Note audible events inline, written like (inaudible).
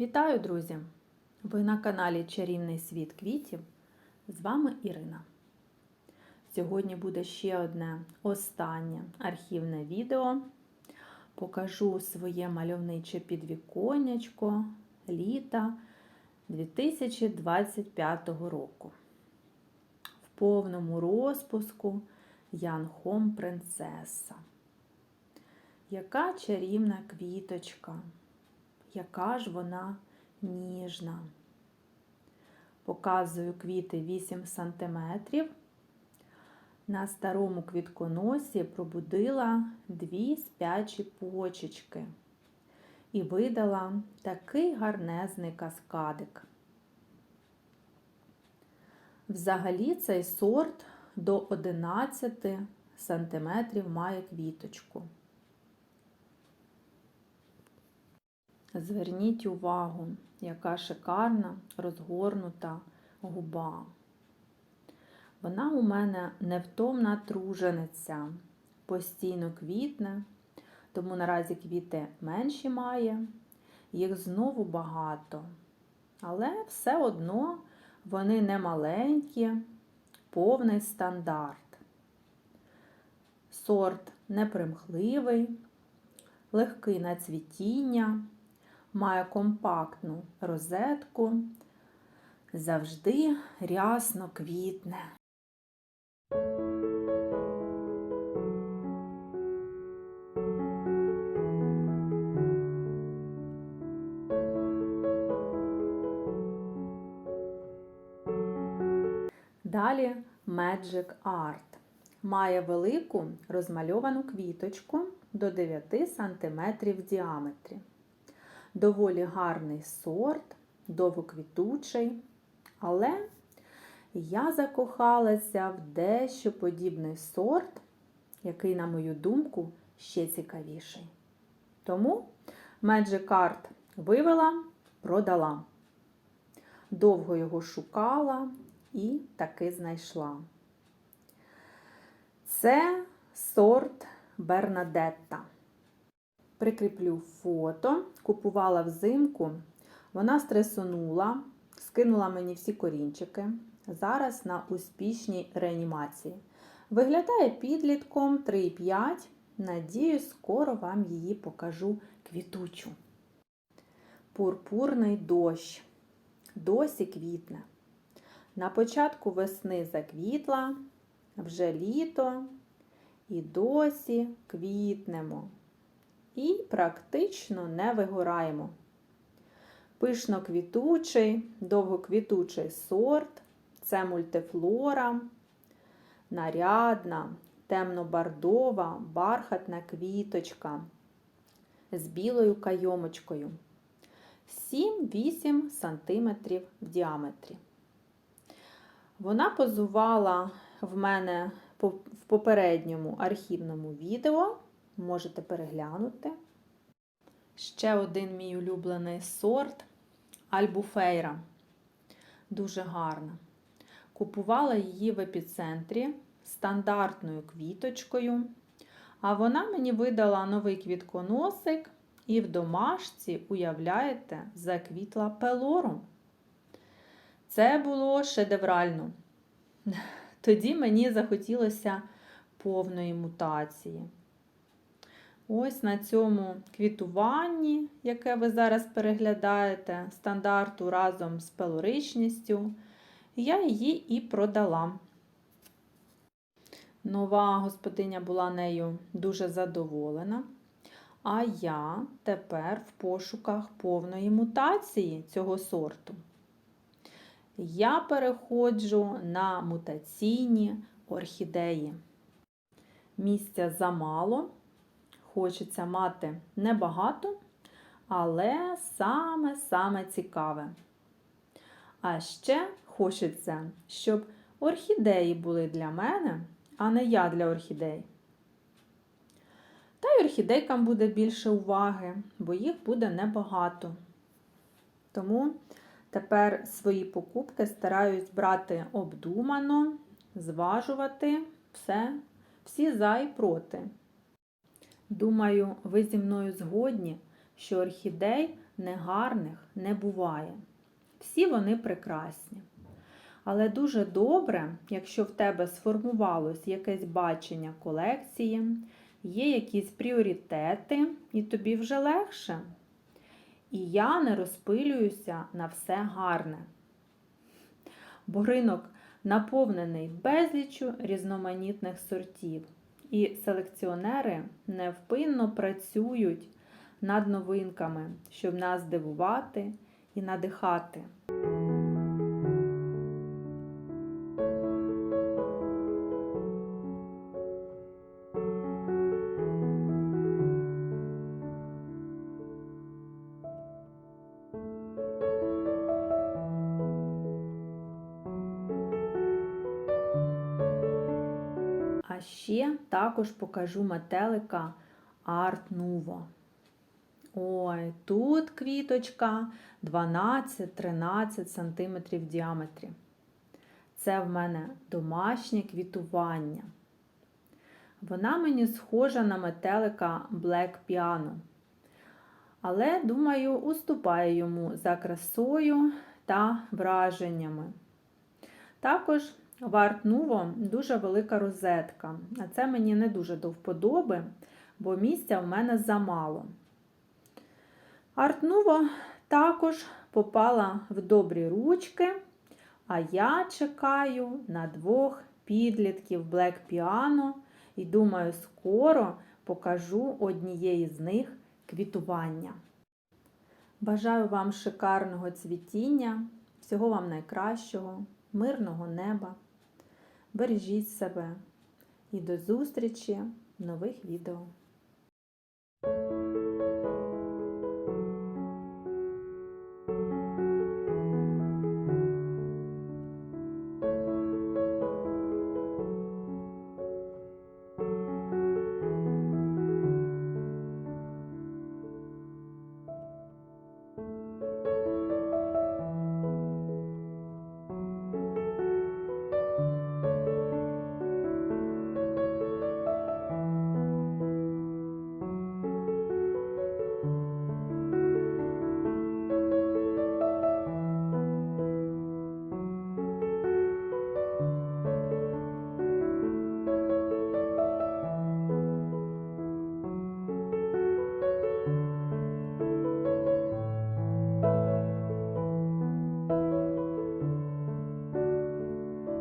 Вітаю, друзі! Ви на каналі Чарівний світ квітів. З вами Ірина. Сьогодні буде ще одне останнє архівне відео. Покажу своє мальовниче підвіконечко літа 2025 року. В повному розпуску Янхом Принцеса. Яка чарівна квіточка! Яка ж вона ніжна. Показую квіти 8 см. На старому квітконосі пробудила дві спячі почечки і видала такий гарнезний каскадик. Взагалі цей сорт до 11 см має квіточку. Зверніть увагу, яка шикарна розгорнута губа. Вона у мене невтомна тружениця, постійно квітне, тому наразі квіти менші має, їх знову багато. Але все одно вони не маленькі, повний стандарт. Сорт непримхливий, легкий на цвітіння має компактну розетку, завжди рясно квітне. Далі Magic Art. Має велику розмальовану квіточку до 9 см в діаметрі доволі гарний сорт, довгоквітучий, але я закохалася в дещо подібний сорт, який, на мою думку, ще цікавіший. Тому Magic Art вивела, продала. Довго його шукала і таки знайшла. Це сорт Бернадетта. Прикріплю фото, купувала взимку, вона стресонула, скинула мені всі корінчики. Зараз на успішній реанімації. Виглядає підлітком 3,5. Надіюсь, скоро вам її покажу квітучу. Пурпурний дощ. Досі квітне. На початку весни заквітла, вже літо і досі квітнемо і практично не вигораємо. Пишно квітучий, довгоквітучий сорт це мультифлора, нарядна, темно-бардова, бархатна квіточка з білою кайомочкою 7-8 см в діаметрі. Вона позувала в мене в попередньому архівному відео можете переглянути. Ще один мій улюблений сорт Альбуфейра. Дуже гарна. Купувала її в епіцентрі стандартною квіточкою. А вона мені видала новий квітконосик, і в домашці, уявляєте, заквітла пелором. Це було шедеврально. (laughs) Тоді мені захотілося повної мутації. Ось на цьому квітуванні, яке ви зараз переглядаєте, стандарту разом з пелоричністю, я її і продала. Нова господиня була нею дуже задоволена. А я тепер в пошуках повної мутації цього сорту. Я переходжу на мутаційні орхідеї. Місця замало. Хочеться мати небагато, але саме-саме цікаве. А ще хочеться, щоб орхідеї були для мене, а не я для орхідей. Та й орхідейкам буде більше уваги, бо їх буде небагато. Тому тепер свої покупки стараюсь брати обдумано, зважувати все, всі за і проти. Думаю, ви зі мною згодні, що орхідей негарних не буває. Всі вони прекрасні. Але дуже добре, якщо в тебе сформувалось якесь бачення колекції, є якісь пріоритети, і тобі вже легше. І я не розпилююся на все гарне. Бо ринок наповнений безліччю різноманітних сортів, і селекціонери невпинно працюють над новинками, щоб нас дивувати і надихати. А ще також покажу метелика Art Nuvo. Ой, тут квіточка 12-13 см в діаметрі. Це в мене домашнє квітування. Вона мені схожа на метелика Black Piano. Але, думаю, уступає йому за красою та враженнями. Також в Art Nuvo дуже велика розетка, а це мені не дуже до вподоби, бо місця в мене замало. Art Nuvo також попала в добрі ручки, а я чекаю на двох підлітків Black Piano і думаю, скоро покажу однієї з них квітування. Бажаю вам шикарного цвітіння, всього вам найкращого, мирного неба. Бережіть себе і до зустрічі в нових відео.